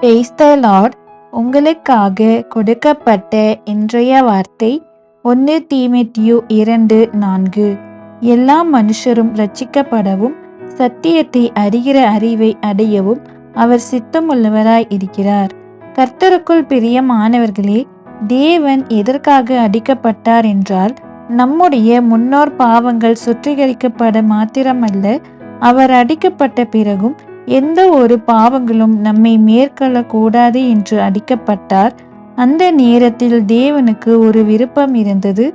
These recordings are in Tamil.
Praise உங்களுக்காக கொடுக்கப்பட்ட இன்றைய வார்த்தை ஒன்று தீமெத்தியு இரண்டு நான்கு. எல்லா மனுஷரும் ரட்சிக்கப்படவும் சத்தியத்தை அறிகிற அறிவை அடையவும் அவர் சித்தமுள்ளவராய் இருக்கிறார். கர்த்தருக்குள் பிரியமானவர்களே தேவன் எதற்காக அடிக்கப்பட்டார் என்றால் நம்முடைய முன்னோர் பாவங்கள் சுத்திகரிக்கப்பட மாத்திரமல்ல அவர் அடிக்கப்பட்ட பிறகும் எந்த ஒரு பாவங்களும் நம்மை மேற்கொள்ளக்கூடாது என்று அடிக்கப்பட்டார். அந்த நேரத்தில் தேவனுக்கு ஒரு விருப்பம் இருந்தது.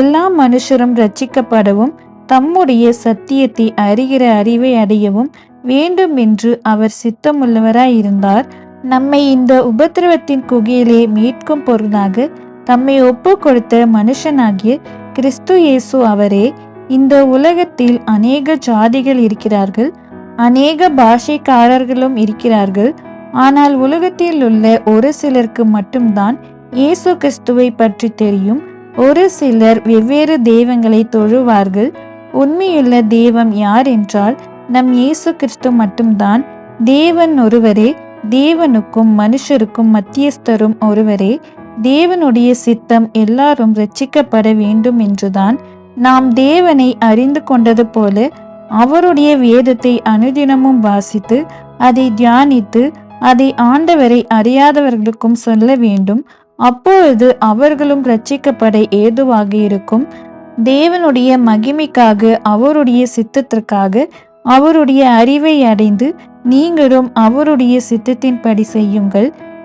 எல்லா மனுஷரும் ரட்சிக்கப்படவும் தம்முடைய சத்தியத்தை அறிகிற அறிவை அடையவும் வேண்டும் என்று அவர் சித்தமுள்ளவராயிருந்தார். நம்மை இந்த உபத்திரவத்தின் குகையிலே மீட்கும் பொருளாக தம்மை ஒப்பு கொடுத்த மனுஷனாகிய கிறிஸ்து இயேசு அவரே இந்த உலகத்தில் அநேக ஜாதிகள் இருக்கிறார்கள் அநேக பாஷைக்காரர்களும் இருக்கிறார்கள் ஆனால் உலகத்தில் உள்ள ஒரு சிலருக்கு மட்டும்தான் இயேசு கிறிஸ்துவை பற்றி தெரியும். ஒரு சிலர் வெவ்வேறு தெய்வங்களை தொழுவார்கள். உண்மையுள்ள தெய்வம் யார் என்றால் நம் இயேசு கிறிஸ்து மட்டும்தான். தேவன் ஒருவரே தேவனுக்கும் மனுஷருக்கும் மத்தியஸ்தரும் ஒருவரே தேவனுடைய சித்தம் எல்லாரும் ரட்சிக்கப்பட வேண்டும் என்றுதான் நாம் தேவனை அறிந்து கொண்டது போல அவருடைய வேதத்தை அனுதினமும் வாசித்து அதை தியானித்து அதை ஆண்டவரை அறியாதவர்களுக்கும் சொல்ல வேண்டும். அப்பொழுது அவர்களும் ரட்சிக்கப்பட ஏதுவாக இருக்கும். தேவனுடைய மகிமைக்காக அவருடைய சித்தத்திற்காக அவருடைய அறிவை அடைந்து நீங்களும் அவருடைய சித்தத்தின்படி செய்யுங்கள்.